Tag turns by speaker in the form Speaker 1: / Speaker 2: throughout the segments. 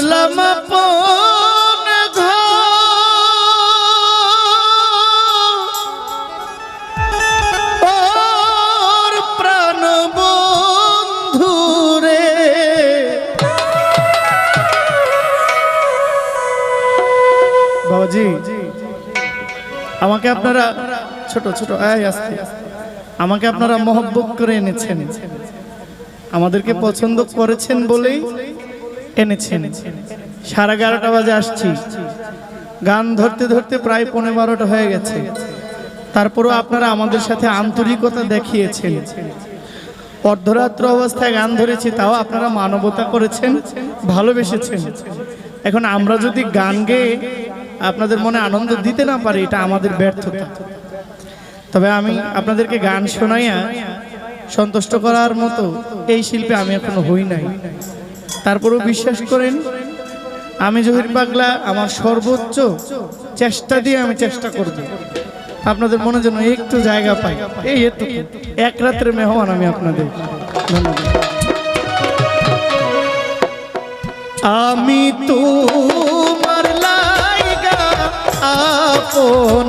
Speaker 1: ছাড়লাম আপন ঘর। প্রাণ বন্ধু রে। বাবাজি, আমাকে আপনারা ছোট ছোট আয় আসতে। আমাকে আপনারা মহব্বত করে এনেছেন। আমাদেরকে পছন্দ করেছেন বলেই এনেছেন। সাড়ে এগারোটা বাজে আসছি। গান ধরতে ধরতে প্রায় পনেরো বারোটা হয়ে গেছে। তারপরও আপনারা আমাদের সাথে আন্তরিকতা দেখিয়েছেন। অর্ধরাত্র অবস্থায় গান ধরেছি, তাও আপনারা মানবতা করেছেন, ভালোবেসেছেন। এখন আমরা যদি গান গেয়ে আপনাদের মনে আনন্দ দিতে না পারি, এটা আমাদের ব্যর্থতা। তবে আমি আপনাদেরকে গান শোনাইয়া সন্তুষ্ট করার মতো এই শিল্পে আমি এখনও হই নাই। তারপরেও বিশ্বাস করেন আমি জহির পাগলা আমার সর্বোচ্চ চেষ্টা দিয়ে আমি চেষ্টা করব। আপনাদের মনে যেন একটু জায়গা পাই। এই এটুকু। এক রাত্রে মেহমান আমি আপনাদের। ধন্যবাদ আমি তোমার লাইগা আপন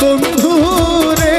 Speaker 1: বন্ধুরে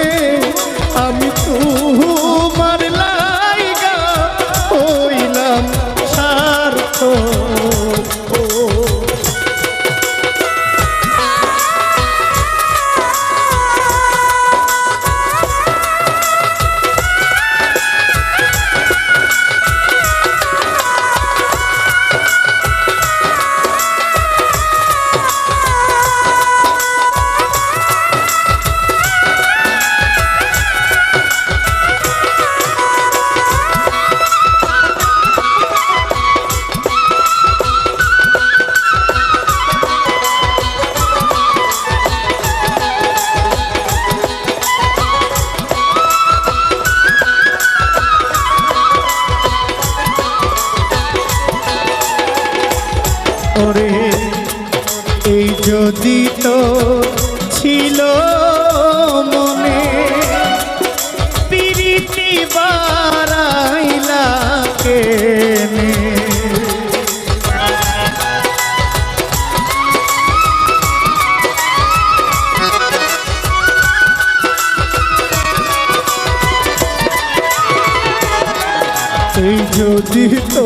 Speaker 1: এই যদি তো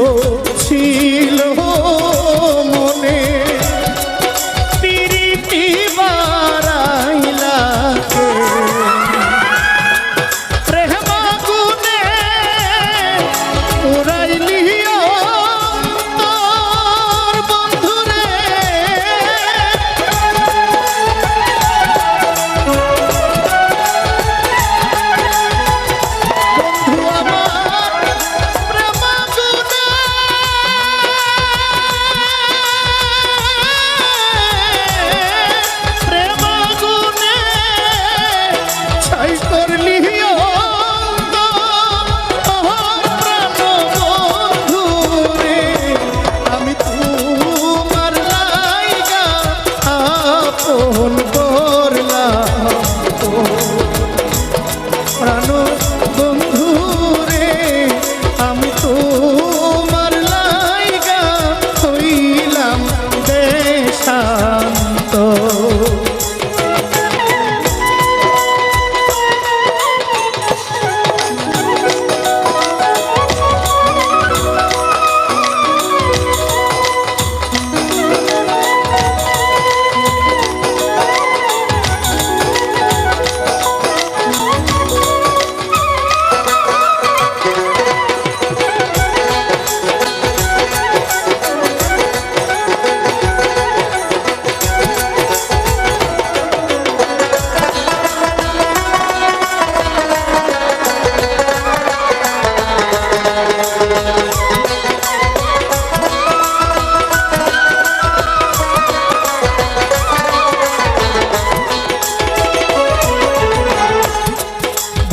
Speaker 1: ছিল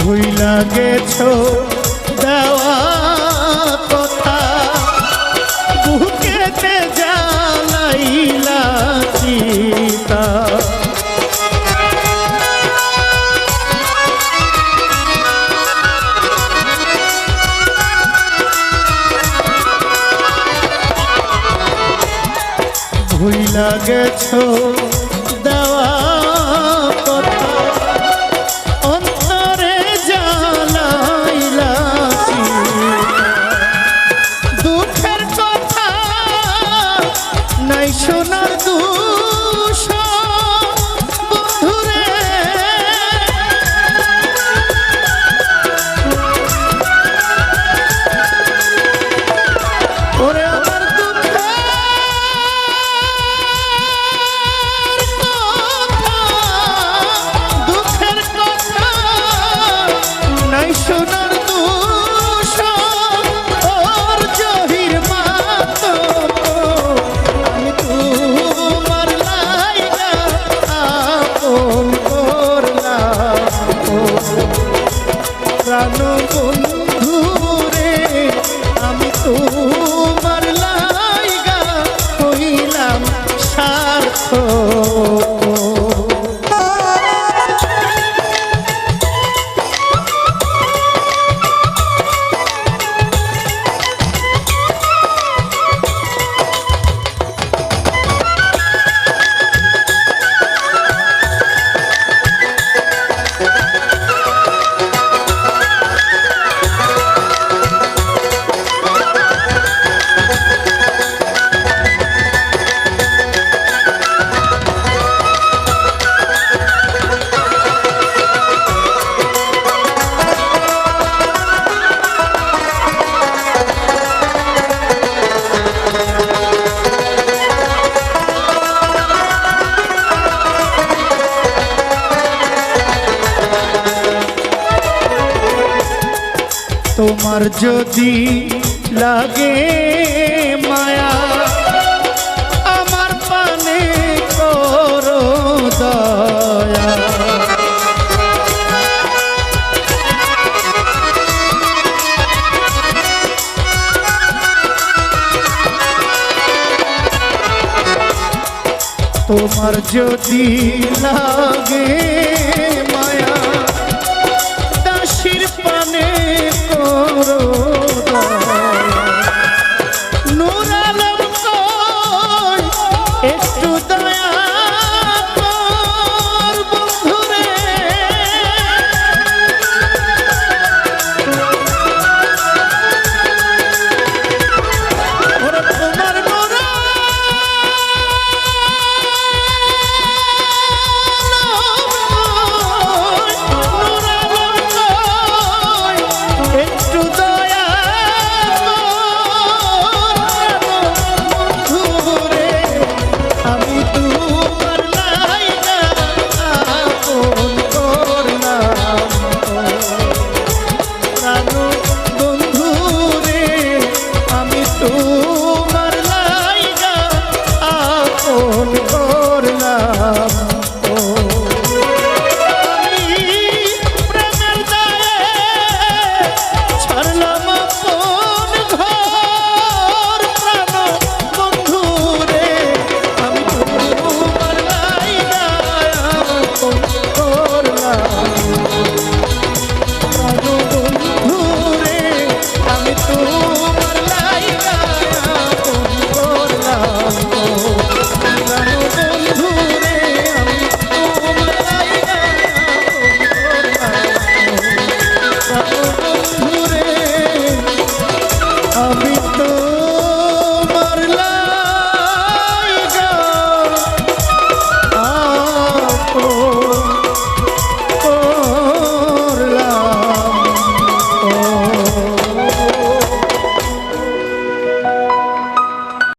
Speaker 1: ভুইলা গেছ দেওয়া কথা। বুকেতে জ্বালাইলা চিতা। ভুইলা গেছ সোনার যদি লাগে মায়া আমার পানে করো দয়া তোমার যদি লাগে মায়া